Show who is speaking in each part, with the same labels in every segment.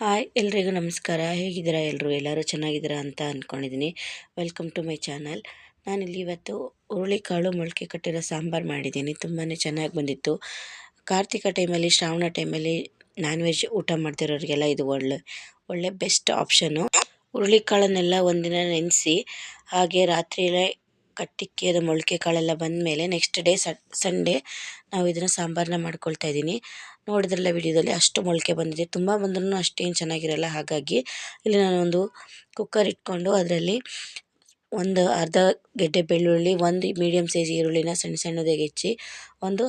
Speaker 1: Hi, ಎಲ್ರಿಗೂ ನಮಸ್ಕಾರ. ಹೇಗಿದ್ದೀರಾ? ಎಲ್ಲರೂ ಎಲ್ಲರೂ ಚೆನ್ನಾಗಿದ್ದೀರಾ ಅಂತ ಅಂದ್ಕೊಂಡಿದ್ದೀನಿ ವೆಲ್ಕಮ್ ಟು ಮೈ ಚಾನಲ್ ನಾನಿಲ್ಲಿ ಇವತ್ತು ಹುರುಳಿಕಾಳು ಮೊಳಕೆ ಕಟ್ಟಿರೋ ಸಾಂಬಾರು ಮಾಡಿದ್ದೀನಿ. ತುಂಬಾ ಚೆನ್ನಾಗಿ ಬಂದಿತ್ತು. ಕಾರ್ತಿಕ ಟೈಮಲ್ಲಿ, ಶ್ರಾವಣ ಟೈಮಲ್ಲಿ ನಾನ್ ವೆಜ್ ಊಟ ಮಾಡ್ತಿರೋರಿಗೆಲ್ಲ ಇದು ಒಳ್ಳೆ ಒಳ್ಳೆ ಬೆಸ್ಟ್ ಆಪ್ಷನು ಹುರುಳಿಕಾಳನ್ನೆಲ್ಲ ಒಂದಿನ ನೆನೆಸಿ, ಹಾಗೆ ರಾತ್ರಿಯಲ್ಲೇ ಕಟ್ಟಿಕ್ಕಿ ಅದು ಮೊಳಕೆ ಕಾಳೆಲ್ಲ ಬಂದಮೇಲೆ ನೆಕ್ಸ್ಟ್ ಡೇ ಸಂಡೇ ನಾವು ಇದನ್ನು ಸಾಂಬಾರನ್ನ ಮಾಡ್ಕೊಳ್ತಾ ಇದ್ದೀನಿ. ನೋಡಿದ್ರಲ್ಲ ವಿಡಿಯೋದಲ್ಲಿ ಅಷ್ಟು ಮೊಳಕೆ ಬಂದಿದೆ. ತುಂಬ ಬಂದ್ರೂ ಅಷ್ಟೇನು ಚೆನ್ನಾಗಿರಲ್ಲ. ಹಾಗಾಗಿ ಇಲ್ಲಿ ನಾನೊಂದು ಕುಕ್ಕರ್ ಇಟ್ಕೊಂಡು ಅದರಲ್ಲಿ ಒಂದು ಅರ್ಧ ಗೆಡ್ಡೆ ಬೆಳ್ಳುಳ್ಳಿ, ಒಂದು ಮೀಡಿಯಮ್ ಸೈಜ್ ಈರುಳ್ಳಿನ ಸಣ್ಣ ಸಣ್ಣದಾಗಿ ಹೆಚ್ಚಿ ಒಂದು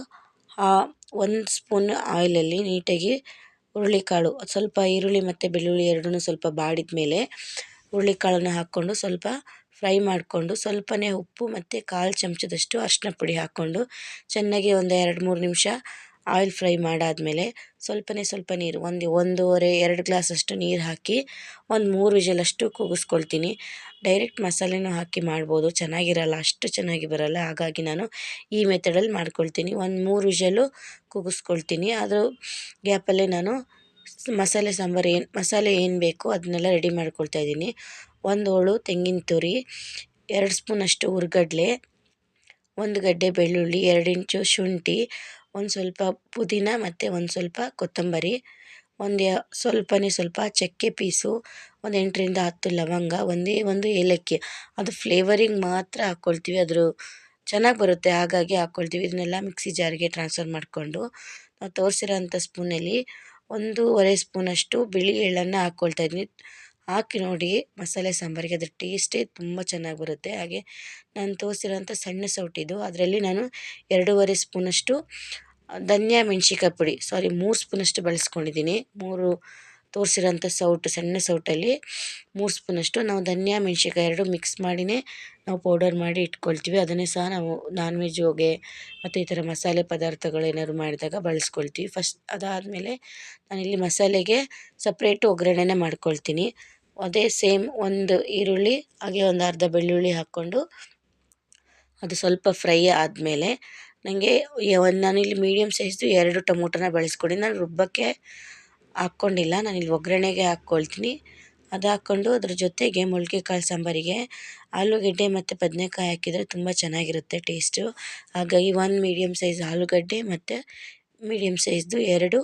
Speaker 1: ಒಂದು ಸ್ಪೂನ್ ಆಯಿಲಲ್ಲಿ ನೀಟಾಗಿ ಹುರುಳಿಕಾಳು, ಸ್ವಲ್ಪ ಈರುಳ್ಳಿ ಮತ್ತು ಬೆಳ್ಳುಳ್ಳಿ ಎರಡೂ ಸ್ವಲ್ಪ ಬಾಡಿದ ಮೇಲೆ ಹುರುಳಿಕಾಳನ್ನು ಹಾಕ್ಕೊಂಡು ಸ್ವಲ್ಪ ಫ್ರೈ ಮಾಡಿಕೊಂಡು ಸ್ವಲ್ಪನೇ ಉಪ್ಪು ಮತ್ತು ಕಾಲು ಚಮಚದಷ್ಟು ಅರಿಶಿನ ಪುಡಿ ಹಾಕ್ಕೊಂಡು ಚೆನ್ನಾಗಿ ಒಂದು ಎರಡು ಮೂರು ನಿಮಿಷ ಆಯಿಲ್ ಫ್ರೈ ಮಾಡಾದಮೇಲೆ ಸ್ವಲ್ಪನೇ ಸ್ವಲ್ಪ ನೀರು, ಒಂದು, ಒಂದೂವರೆ, ಎರಡು ಗ್ಲಾಸಷ್ಟು ನೀರು ಹಾಕಿ ಒಂದು ಮೂರು ವಿಜಲಷ್ಟು ಕೂಗಿಸ್ಕೊಳ್ತೀನಿ. ಡೈರೆಕ್ಟ್ ಮಸಾಲೆನೂ ಹಾಕಿ ಮಾಡ್ಬೋದು, ಚೆನ್ನಾಗಿರಲ್ಲ, ಅಷ್ಟು ಚೆನ್ನಾಗಿ ಬರಲ್ಲ. ಹಾಗಾಗಿ ನಾನು ಈ ಮೆಥಡಲ್ಲಿ ಮಾಡ್ಕೊಳ್ತೀನಿ. ಒಂದು ಮೂರು ವಿಜಲು ಕೂಗಿಸ್ಕೊಳ್ತೀನಿ. ಅದು ಗ್ಯಾಪಲ್ಲೇ ನಾನು ಮಸಾಲೆ ಸಾಂಬಾರು ಏನು, ಮಸಾಲೆ ಏನು ಬೇಕು ಅದನ್ನೆಲ್ಲ ರೆಡಿ ಮಾಡ್ಕೊಳ್ತಾ ಇದ್ದೀನಿ. ಒಂದು ಹೋಳು ತೆಂಗಿನ ತುರಿ, ಎರಡು ಸ್ಪೂನಷ್ಟು ಹುರ್ಗಡ್ಲೆ ಒಂದು ಗಡ್ಡೆ ಬೆಳ್ಳುಳ್ಳಿ, ಎರಡು ಇಂಚು ಶುಂಠಿ, ಒಂದು ಸ್ವಲ್ಪ ಪುದೀನ ಮತ್ತು ಒಂದು ಸ್ವಲ್ಪ ಕೊತ್ತಂಬರಿ, ಒಂದು ಸ್ವಲ್ಪನೇ ಸ್ವಲ್ಪ ಚಕ್ಕೆ ಪೀಸು, ಒಂದು ಎಂಟರಿಂದ ಹತ್ತು ಲವಂಗ, ಒಂದೇ ಒಂದು ಏಲಕ್ಕಿ. ಅದು ಫ್ಲೇವರಿಂಗ್ ಮಾತ್ರ ಹಾಕ್ಕೊಳ್ತೀವಿ ಅದ್ರ ಚೆನ್ನಾಗಿ ಬರುತ್ತೆ. ಹಾಗಾಗಿ ಹಾಕ್ಕೊಳ್ತೀವಿ ಇದನ್ನೆಲ್ಲ ಮಿಕ್ಸಿ ಜಾರಿಗೆ ಟ್ರಾನ್ಸ್ಫರ್ ಮಾಡಿಕೊಂಡು ನಾವು ತೋರಿಸಿರೋಂಥ ಸ್ಪೂನಲ್ಲಿ ಒಂದೂವರೆ ಸ್ಪೂನಷ್ಟು ಬಿಳಿ ಎಳ್ಳನ್ನು ಹಾಕ್ಕೊಳ್ತಾ ಇದ್ದೀನಿ. ಹಾಕಿ ನೋಡಿ, ಮಸಾಲೆ ಸಾಂಬಾರಿಗೆ ಅದ್ರ ಟೇಸ್ಟೇ ತುಂಬ ಚೆನ್ನಾಗಿ ಬರುತ್ತೆ. ಹಾಗೆ ನಾನು ತೋರಿಸಿರೋಂಥ ಸಣ್ಣ ಸೌಟಿದು, ಅದರಲ್ಲಿ ನಾನು ಎರಡೂವರೆ ಸ್ಪೂನಷ್ಟು ಧನಿಯಾ ಮೆಣ್ಸಿಕಾಯಿ ಪುಡಿ, ಸಾರಿ ಮೂರು ಸ್ಪೂನಷ್ಟು ಬಳಸ್ಕೊಂಡಿದ್ದೀನಿ. ಮೂರು ತೋರಿಸಿರೋಂಥ ಸೌಟು, ಸಣ್ಣ ಸೌಟಲ್ಲಿ ಮೂರು ಸ್ಪೂನಷ್ಟು ನಾವು ಧನಿಯಾ, ಮೆಣ್ಸಿನ್ಕಾಯಿ ಎರಡು ಮಿಕ್ಸ್ ಮಾಡಿನೇ ನಾವು ಪೌಡರ್ ಮಾಡಿ ಇಟ್ಕೊಳ್ತೀವಿ. ಅದನ್ನೇ ಸಹ ನಾವು ನಾನ್ ವೆಜ್ ಹೋಗೆ ಮತ್ತು ಈ ಥರ ಮಸಾಲೆ ಪದಾರ್ಥಗಳು ಏನಾದ್ರು ಮಾಡಿದಾಗ ಬಳಸ್ಕೊಳ್ತೀವಿ. ಫಸ್ಟ್ ಅದಾದಮೇಲೆ ನಾನಿಲ್ಲಿ ಮಸಾಲೆಗೆ ಸಪ್ರೇಟು ಒಗ್ಗರಣೆನೇ ಮಾಡ್ಕೊಳ್ತೀನಿ. ಅದೇ ಸೇಮ್ ಒಂದು ಈರುಳ್ಳಿ, ಹಾಗೆ ಒಂದು ಅರ್ಧ ಬೆಳ್ಳುಳ್ಳಿ ಹಾಕ್ಕೊಂಡು ಅದು ಸ್ವಲ್ಪ ಫ್ರೈ ಆದಮೇಲೆ ನನಗೆ ಒಂದು ನಾನಿಲ್ಲಿ ಮೀಡಿಯಮ್ ಸೈಜ್ದು ಎರಡು ಟೊಮೊಟೊನ ಬಳಸ್ಕೊಂಡು. ನಾನು ರುಬ್ಬಕ್ಕೆ ಹಾಕ್ಕೊಂಡಿಲ್ಲ. ನಾನಿಲ್ಲಿ ಒಗ್ಗರಣೆಗೆ ಹಾಕ್ಕೊಳ್ತೀನಿ. ಅದು ಹಾಕ್ಕೊಂಡು ಅದ್ರ ಜೊತೆಗೆ ಮೊಳಕೆ ಕಾಳು ಸಾಂಬಾರಿಗೆ ಆಲೂಗಡ್ಡೆ ಮತ್ತು ಬದನೆಕಾಯಿ ಹಾಕಿದರೆ ತುಂಬ ಚೆನ್ನಾಗಿರುತ್ತೆ ಟೇಸ್ಟು. ಹಾಗಾಗಿ ಒಂದು ಮೀಡಿಯಮ್ ಸೈಜ್ ಆಲೂಗಡ್ಡೆ ಮತ್ತು ಮೀಡಿಯಮ್ ಸೈಜ್ದು ಎರಡು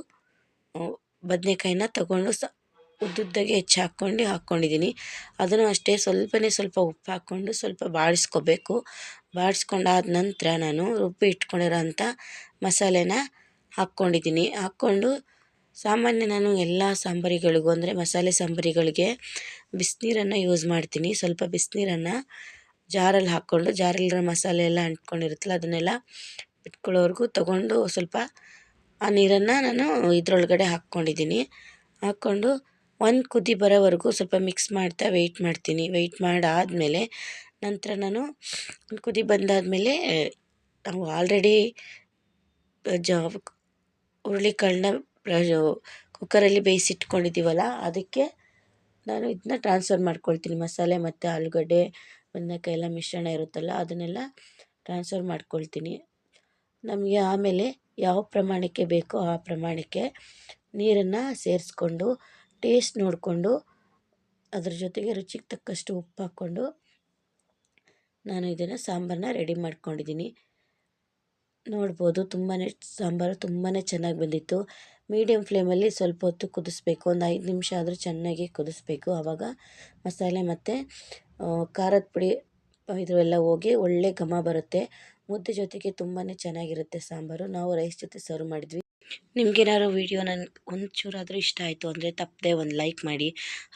Speaker 1: ಬದನೇಕಾಯಿನ ತಗೊಂಡು ಸ, ಉದ್ದುದ್ದಾಗೆ ಹೆಚ್ಚಿ ಹಾಕ್ಕೊಂಡು ಹಾಕ್ಕೊಂಡಿದ್ದೀನಿ. ಅದನ್ನು ಅಷ್ಟೇ ಸ್ವಲ್ಪನೇ ಸ್ವಲ್ಪ ಉಪ್ಪು ಹಾಕ್ಕೊಂಡು ಸ್ವಲ್ಪ ಬಾಡಿಸ್ಕೋಬೇಕು ಬಾಡಿಸ್ಕೊಂಡಾದ ನಂತರ ನಾನು ರುಬ್ಬಿ ಇಟ್ಕೊಂಡಿರೋ ಅಂಥ ಮಸಾಲೆನ ಹಾಕ್ಕೊಂಡಿದ್ದೀನಿ. ಹಾಕ್ಕೊಂಡು ಸಾಮಾನ್ಯ ನಾನು ಎಲ್ಲ ಸಾಂಬಾರಿಗಳಿಗೂ ಅಂದರೆ ಮಸಾಲೆ ಸಾಂಬಾರಿಗಳಿಗೆ ಬಿಸಿನೀರನ್ನು ಯೂಸ್ ಮಾಡ್ತೀನಿ. ಸ್ವಲ್ಪ ಬಿಸಿನೀರನ್ನು ಜಾರಲ್ಲಿ ಹಾಕ್ಕೊಂಡು, ಜಾರಲ್ಲಿರೋ ಮಸಾಲೆ ಎಲ್ಲ ಅಂಟ್ಕೊಂಡಿರುತ್ತಲ್ಲ ಅದನ್ನೆಲ್ಲ ಬಿಟ್ಕೊಳ್ಳೋವರೆಗೂ ತೊಗೊಂಡು ಸ್ವಲ್ಪ ಆ ನೀರನ್ನು ನಾನು ಇದರೊಳಗಡೆ ಹಾಕ್ಕೊಂಡಿದ್ದೀನಿ. ಹಾಕ್ಕೊಂಡು ಒಂದು ಕುದಿ ಬರೋವರೆಗೂ ಸ್ವಲ್ಪ ಮಿಕ್ಸ್ ಮಾಡ್ತಾ ವೆಯ್ಟ್ ಮಾಡ್ತೀನಿ. ವೆಯ್ಟ್ ಮಾಡಾದಮೇಲೆ ನಂತರ ನಾನು ಒಂದು ಕುದಿ ಬಂದಾದಮೇಲೆ, ನಾವು ಆಲ್ರೆಡಿ ಜ ಹುರುಳಿಕಾಳನ್ನ ಕುಕ್ಕರಲ್ಲಿ ಬೇಯಿಸಿಟ್ಕೊಂಡಿದ್ದೀವಲ್ಲ ಅದಕ್ಕೆ ನಾನು ಇದನ್ನ ಟ್ರಾನ್ಸ್ಫರ್ ಮಾಡ್ಕೊಳ್ತೀನಿ. ಮಸಾಲೆ ಮತ್ತು ಆಲೂಗಡ್ಡೆ, ಬದನೇಕಾಯಿ ಎಲ್ಲ ಮಿಶ್ರಣ ಇರುತ್ತಲ್ಲ, ಅದನ್ನೆಲ್ಲ ಟ್ರಾನ್ಸ್ಫರ್ ಮಾಡ್ಕೊಳ್ತೀನಿ. ನಮಗೆ ಆಮೇಲೆ ಯಾವ ಪ್ರಮಾಣಕ್ಕೆ ಬೇಕೋ ಆ ಪ್ರಮಾಣಕ್ಕೆ ನೀರನ್ನು ಸೇರಿಸ್ಕೊಂಡು ಟೇಸ್ಟ್ ನೋಡಿಕೊಂಡು, ಅದ್ರ ಜೊತೆಗೆ ರುಚಿಗೆ ತಕ್ಕಷ್ಟು ಉಪ್ಪು ಹಾಕ್ಕೊಂಡು, ನಾನು ಇದನ್ನು ಸಾಂಬಾರನ್ನ ರೆಡಿ ಮಾಡ್ಕೊಂಡಿದ್ದೀನಿ. ನೋಡ್ಬೋದು ತುಂಬಾ ಸಾಂಬಾರು ತುಂಬಾ ಚೆನ್ನಾಗಿ ಬಂದಿತ್ತು. ಮೀಡಿಯಮ್ ಫ್ಲೇಮಲ್ಲಿ ಸ್ವಲ್ಪ ಹೊತ್ತು ಕುದಿಸ್ಬೇಕು. ಒಂದು ಐದು ನಿಮಿಷ ಆದರೂ ಚೆನ್ನಾಗಿ ಕುದಿಸ್ಬೇಕು. ಆವಾಗ ಮಸಾಲೆ ಮತ್ತು ಖಾರದ ಪುಡಿ ಇದು ಹೋಗಿ ಒಳ್ಳೆ ಘಮ ಬರುತ್ತೆ. ಮುದ್ದೆ ಜೊತೆಗೆ ತುಂಬಾ ಚೆನ್ನಾಗಿರುತ್ತೆ ಸಾಂಬಾರು. ನಾವು ರೈಸ್ ಜೊತೆ ಸರ್ವ್ ಮಾಡಿದ್ವಿ. ನಿಮ್ಗೇನಾದ್ರು ವೀಡಿಯೋ ನನ್ನ ಒಂಚೂರಾದರೂ ಇಷ್ಟ ಆಯಿತು ಅಂದರೆ ತಪ್ಪದೆ ಒಂದು ಲೈಕ್ ಮಾಡಿ.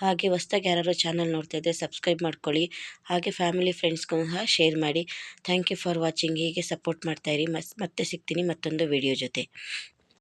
Speaker 1: ಹಾಗೆ ಹೊಸ್ದಾಗಿ ಯಾರು ಚಾನಲ್ ನೋಡ್ತಾ ಇದ್ದರೆ ಸಬ್ಸ್ಕ್ರೈಬ್ ಮಾಡ್ಕೊಳ್ಳಿ. ಹಾಗೆ ಫ್ಯಾಮಿಲಿ ಫ್ರೆಂಡ್ಸ್ಗೂ ಸಹ ಶೇರ್ ಮಾಡಿ. Thank you for watching. ಹೀಗೆ ಸಪೋರ್ಟ್ ಮಾಡ್ತಾಯಿರಿ ಮತ್ತೆ ಸಿಗ್ತೀನಿ ಮತ್ತೊಂದು ವೀಡಿಯೋ ಜೊತೆ.